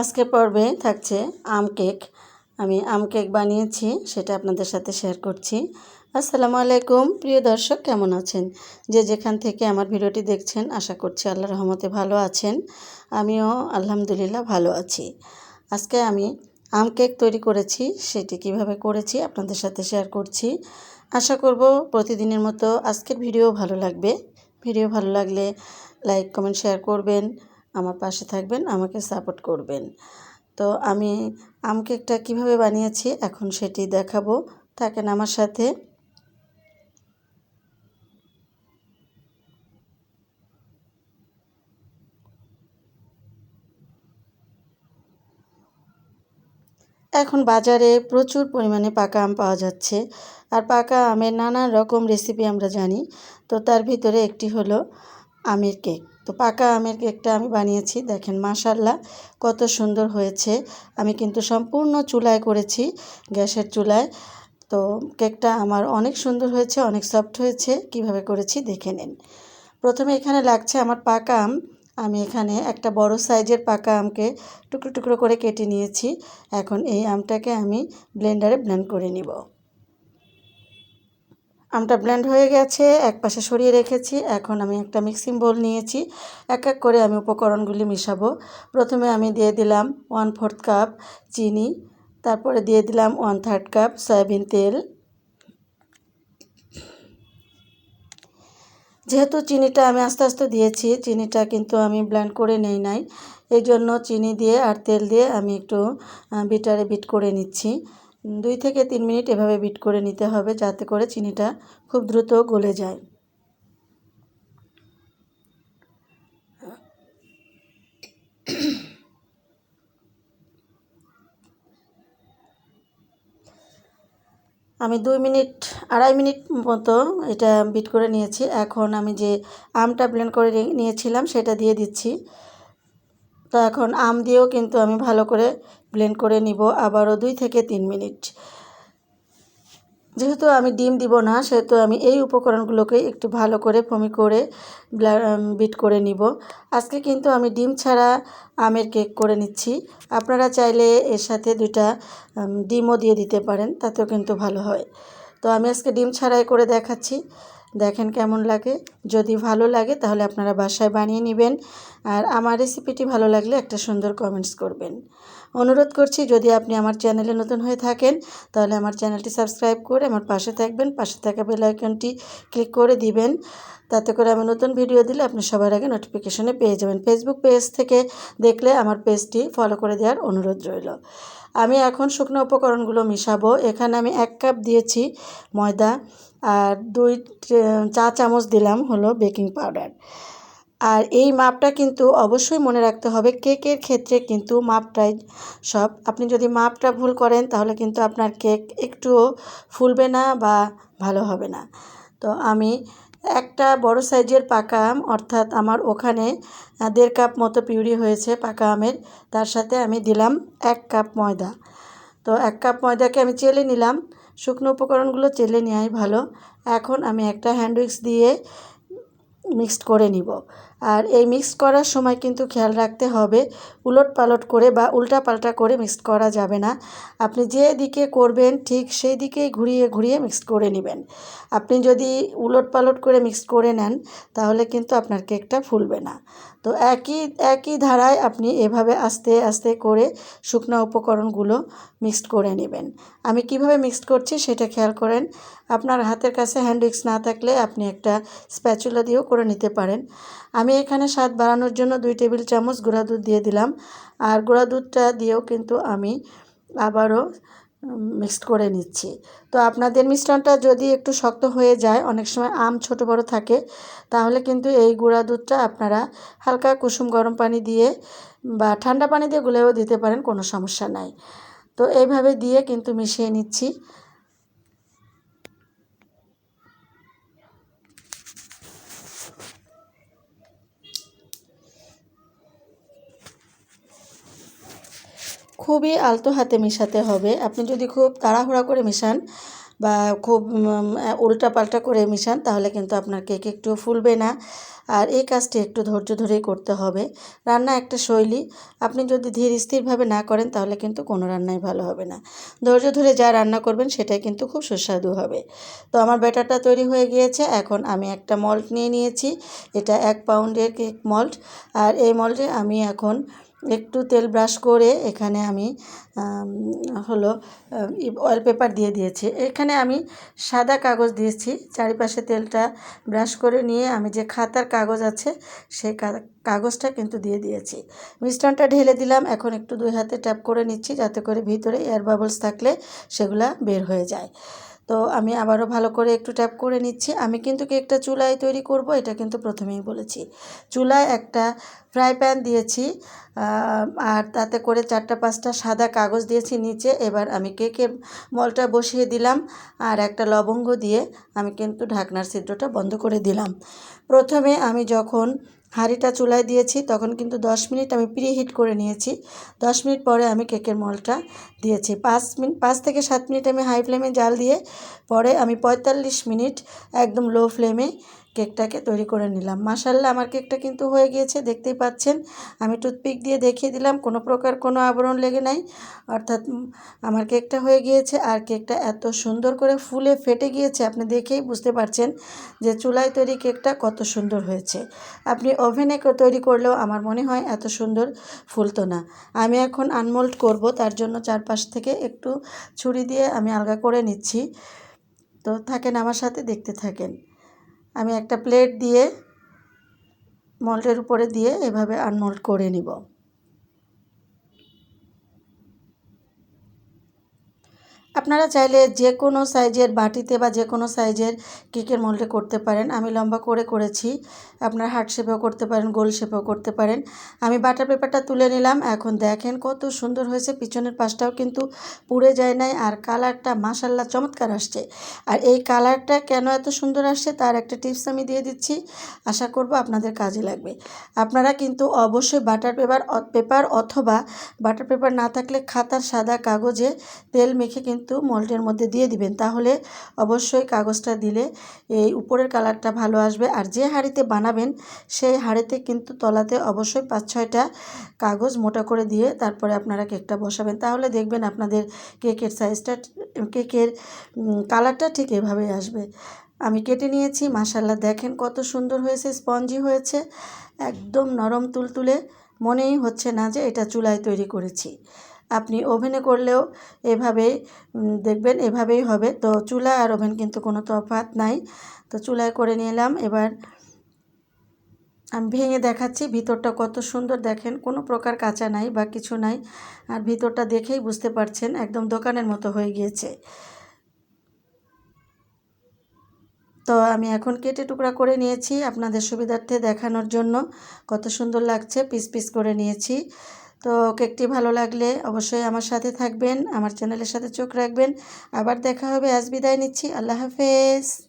আজকে পর্বে থাকছে আম কেক। আমি আম কেক বানিয়েছি, সেটা আপনাদের সাথে শেয়ার করছি। আসসালামু আলাইকুম। প্রিয় দর্শক, কেমন আছেন? যে যেখান থেকে আমার ভিডিওটি দেখছেন, আশা করছি আল্লাহ রহমতে ভালো আছেন। আমিও আলহামদুলিল্লাহ ভালো আছি। আজকে আমি আম কেক তৈরি করেছি, সেটি কীভাবে করেছি আপনাদের সাথে শেয়ার করছি। আশা করব প্রতিদিনের মতো আজকের ভিডিও ভালো লাগবে। ভিডিও ভালো লাগলে লাইক কমেন্ট শেয়ার করবেন। আমার পাশে থাকবেন, আমাকে সাপোর্ট করবেন। তো আমি আম কেকটা কীভাবে বানিয়েছি এখন সেটি দেখাবো। থাকেন আমার সাথে। এখন বাজারে প্রচুর পরিমাণে পাকা আম পাওয়া যাচ্ছে। আর পাকা আমের নানান রকম রেসিপি আমরা জানি। তো তার ভিতরে একটি হলো আমের কেক। তো পাকা আমের কেকটা আমি বানিয়েছি, দেখেন মাশাল্লাহ কত সুন্দর হয়েছে। আমি কিন্তু সম্পূর্ণ চুলায় করেছি, গ্যাসের চুলায়। তো কেকটা আমার অনেক সুন্দর হয়েছে, অনেক সফট হয়েছে, কীভাবে করেছি দেখে নিন। প্রথমে এখানে লাগছে আমার পাকা আম। আমি এখানে একটা বড় সাইজের পাকা আমকে টুকরো টুকরো করে কেটে নিয়েছি। এখন এই আমটাকে আমি ব্লেন্ডারে ব্লেন্ড করে নিব। আমটা ব্লেন্ড হয়ে গেছে, এক পাশে সরিয়ে রেখেছি। এখন আমি একটা মিক্সিং বোল নিয়েছি। এক এক করে আমি উপকরণগুলি মিশাবো। প্রথমে আমি দিয়ে দিলাম ওয়ান ফোর্থ কাপ চিনি, তারপরে দিয়ে দিলাম ওয়ান থার্ড কাপ সয়াবিন তেল। যেহেতু চিনিটা আমি আস্তে আস্তে দিয়েছি, চিনিটা কিন্তু আমি ব্লেন্ড করে নেই নাই। এই জন্য চিনি দিয়ে আর তেল দিয়ে আমি একটু বিটারে বিট করে নিচ্ছি। দুই থেকে তিন মিনিট এভাবে বিট করে নিতে হবে যাতে করে চিনিটা খুব দ্রুত গলে যায়। আমি দুই মিনিট, আড়াই মিনিট মতো এটা বিট করে নিয়েছি। এখন আমি যে আমটা ব্লেন্ড করে নিয়েছিলাম সেটা দিয়ে দিচ্ছি। তো এখন আম দিয়েও কিন্তু আমি ভালো করে ব্লেন্ড করে নিব আবারও দুই থেকে তিন মিনিট। যেহেতু আমি ডিম দিব না, সেহেতু আমি এই উপকরণগুলোকে একটু ভালো করে ফমি করে বিট করে নিব। আজকে কিন্তু আমি ডিম ছাড়া আমের কেক করে নিচ্ছি। আপনারা চাইলে এর সাথে দুইটা ডিমও দিয়ে দিতে পারেন, তাতেও কিন্তু ভালো হয়। তো আমি আজকে ডিম ছাড়াই করে দেখাচ্ছি। দেখেন কেমন লাগে। যদি ভালো লাগে তাহলে আপনারা বাসায় বানিয়ে নেবেন। আর আমার রেসিপিটি ভালো লাগলে একটা সুন্দর কমেন্টস করবেন। অনুরোধ করছি, যদি আপনি আমার চ্যানেলে নতুন হয়ে থাকেন, তাহলে আমার চ্যানেলটি সাবস্ক্রাইব করে আমার পাশে থাকবেন। পাশে থাকা বেল আইকনটি ক্লিক করে দিবেন। তাতে করে আমি নতুন ভিডিও দিলে আপনি সবার আগে নোটিফিকেশনে পেয়ে যাবেন। ফেসবুক পেজ থেকে দেখলে আমার পেজটি ফলো করে দেওয়ার অনুরোধ রইল। আমি এখন শুকনো উপকরণগুলো মিশাবো। এখানে আমি এক কাপ দিয়েছি ময়দা। আর দুই, চা চামচ দিলাম হলো বেকিং পাউডার। আর এই মাপটা কিন্তু অবশ্যই মনে রাখতে হবে, কেকের ক্ষেত্রে কিন্তু মাপটাই সব। আপনি যদি মাপটা ভুল করেন তাহলে কিন্তু আপনার কেক একটুও ফুলবে না বা ভালো হবে না। তো আমি একটা বড় সাইজের পাকা আম, অর্থাৎ আমার ওখানে দেড় কাপ মতো পিউরি হয়েছে পাকা আমের, তার সাথে আমি দিলাম এক কাপ ময়দা। তো এক কাপ ময়দাকে আমি চেলে নিলাম শুকনো উপকরণগুলো চেলে নেওয়াই ভালো। এখন আমি একটা হ্যান্ড উইক্স দিয়ে মিক্সড করে নিব। আর এই মিক্স করার সময় কিন্তু খেয়াল রাখতে হবে উলট পালট করে বা উল্টা পাল্টা করে মিক্সড করা যাবে না। আপনি যে দিকে করবেন, ঠিক সেই দিকেই ঘুরিয়ে ঘুরিয়ে মিক্সড করে নেবেন। আপনি যদি উলট পালট করে মিক্সড করে নেন, তাহলে কিন্তু আপনার কেকটা ফুলবে না। তো একই একই ধারায় আপনি এভাবে আস্তে আস্তে করে শুকনো উপকরণগুলো মিক্সড করে নেবেন। আমি কীভাবে মিক্সড করছি সেটা খেয়াল করেন। আপনার হাতের কাছে হ্যান্ড উইক্স না থাকলে আপনি একটা স্প্যাচুলা দিয়েও করে নিতে পারেন। আমি এখানে স্বাদ বাড়ানোর জন্য দুই টেবিল চামচ গুঁড়া দুধ দিয়ে দিলাম। আর গুঁড়া দুধটা দিয়েও কিন্তু আমি আবারও মিক্সড করে নিচ্ছি। তো আপনাদের মিশ্রণটা যদি একটু শক্ত হয়ে যায়, অনেক সময় আম ছোট বড় থাকে, তাহলে কিন্তু এই গুঁড়া দুধটা আপনারা হালকা কুসুম গরম পানি দিয়ে বা ঠান্ডা পানি দিয়ে গুলেও দিতে পারেন, কোনো সমস্যা নাই। তো এইভাবে দিয়ে কিন্তু মিশিয়ে নিচ্ছি। খুবই আলতো হাতে মেশাতে হবে। আপনি যদি খুব তাড়াহুড়া করে মেশান বা খুব উল্টা পাল্টা করে মেশান, তাহলে কিন্তু আপনার কেক একটু ফুলবে না। আর এই কাজটি একটু ধৈর্য ধরেই করতে হবে। রান্না একটা শৈলী। আপনি যদি ধীর স্থিরভাবে না করেন, তাহলে কিন্তু কোনো রান্নাই ভালো হবে না। ধৈর্য ধরে যা রান্না করবেন, সেটাই কিন্তু খুব সুস্বাদু হবে। তো আমার ব্যাটারটা তৈরি হয়ে গিয়েছে। এখন আমি একটা মল্ট নিয়ে নিয়েছি। এটা এক পাউন্ডের কেক মল্ট। আর এই মল্টে আমি এখন একটু তেল ব্রাশ করে এখানে আমি হলো অয়েল পেপার দিয়ে দিয়েছি। এখানে আমি সাদা কাগজ দিয়েছি। চারিপাশে তেলটা ব্রাশ করে নিয়ে আমি যে খাতার কাগজ আছে সেই কাগজটা কিন্তু দিয়ে দিয়েছি। মিশ্রণটা ঢেলে দিলাম। এখন একটু দুই হাতে ট্যাপ করে নিচ্ছি যাতে করে ভিতরে এয়ার বাবলস থাকলে সেগুলা বের হয়ে যায়। তো আমি আবারও ভালো করে একটু ট্যাপ করে নিচ্ছি। আমি কিন্তু কেকটা চুলায় তৈরি করব, এটা কিন্তু প্রথমেই বলেছি। চুলায় একটা ফ্রাই প্যান দিয়েছি আর তাতে করে চারটা পাঁচটা সাদা কাগজ দিয়েছি নিচে। এবার আমি কেকের মলটা বসিয়ে দিলাম, আর একটা লবঙ্গ দিয়ে আমি কিন্তু ঢাকনার ছিদ্রটা বন্ধ করে দিলাম। প্রথমে আমি যখন হাঁড়িটা চুলায় দিয়েছি, তখন কিন্তু দশ মিনিট আমি প্রি হিট করে নিয়েছি। দশ মিনিট পরে আমি কেকের মলটা দিয়েছি। পাঁচ মিনিট পাঁচ থেকে সাত মিনিট আমি হাই ফ্লেমে জাল দিয়ে পরে আমি পঁয়তাল্লিশ মিনিট একদম লো ফ্লেমে কেকটাকে তৈরি করে নিলাম। মাসাল্লাহ আমার কেকটা কিন্তু হয়ে গিয়েছে, দেখতেই পাচ্ছেন। আমি টুথপিক দিয়ে দেখিয়ে দিলাম, কোনো প্রকার কোনো আবরণ লেগে নাই। অর্থাৎ আমার কেকটা হয়ে গিয়েছে আর কেকটা এত সুন্দর করে ফুলে ফেটে গিয়েছে, আপনি দেখেই বুঝতে পারছেন যে চুলায় তৈরি কেকটা কত সুন্দর হয়েছে। আপনি ওভেনে তৈরি করলেও আমার মনে হয় এত সুন্দর ফুলতো না। আমি এখন আনমোল্ড করব, তার জন্য চারপাশ থেকে একটু ছুরি দিয়ে আমি আলগা করে নিচ্ছি। তো থাকেন আমার সাথে, দেখতে থাকেন। আমি একটা প্লেট দিয়ে মল্টের উপরে দিয়ে এভাবে আনমোল্ড করে নিব। আপনারা চাইলে যে কোনো সাইজের বাটিতে বা যে কোনো সাইজের কেকের মোল্ডে করতে পারেন। আমি লম্বা করে করেছি। আপনার হার্ট শেপেও করতে পারেন, গোল শেপেও করতে পারেন। আমি বাটার পেপারটা তুলে নিলাম। এখন দেখেন কত সুন্দর হয়েছে। পিছনের পাশটাও কিন্তু পুড়ে যায় নাই আর কালারটা মাসাল্লাহ চমৎকার আসছে। আর এই কালারটা কেন এত সুন্দর আসছে তার একটা টিপস আমি দিয়ে দিচ্ছি। আশা করব আপনাদের কাজে লাগবে। আপনারা কিন্তু অবশ্যই বাটার পেপার পেপার অথবা বাটার পেপার না থাকলে খাতার সাদা কাগজে তেল মেখে কিন্তু মোল্ডের মধ্যে দিয়ে দিবেন। তাহলে অবশ্যই কাগজটা দিলে এই উপরের কালারটা ভালো আসবে। আর যে হাঁড়িতে বানাবেন, সেই হাঁড়িতে কিন্তু তলাতে অবশ্যই পাঁচ, ছয়টা কাগজ মোটা করে দিয়ে তারপরে আপনারা কেকটা বসাবেন। তাহলে দেখবেন আপনাদের কেকের সাইজটা, কেকের কালারটা ঠিক এভাবেই আসবে। আমি কেটে নিয়েছি মাসাল্লাহ দেখেন কত সুন্দর হয়েছে, স্পঞ্জি হয়েছে, একদম নরম তুলতুলে। মনেই হচ্ছে না যে এটা চুলায় তৈরি করেছি। আপনি ওভেনে করলেও এভাবেই দেখবেন এভাবেই হবে। তো চুলা আর ওভেন কিন্তু কোনো তফাৎ নাই। তো চুলায় করে নিলাম এবার আমি ভেঙে দেখাচ্ছি। ভিতরটা কত সুন্দর দেখেন। কোনো প্রকার কাঁচা নাই বা কিছু নাই। আর ভিতরটা দেখেই বুঝতে পারছেন, একদম দোকানের মতো হয়ে গিয়েছে। তো আমি এখন কেটে টুকরা করে নিয়েছি আপনাদের সুবিধার্থে দেখানোর জন্য। কত সুন্দর লাগছে, পিস পিস করে নিয়েছি। তো কেকটি ভালো লাগলে অবশ্যই আমার সাথে থাকবেন, আমার চ্যানেলের সাথে চোখ রাখবেন। আবার দেখা হবে, আজ বিদায় নিচ্ছি, আল্লাহ হাফেজ।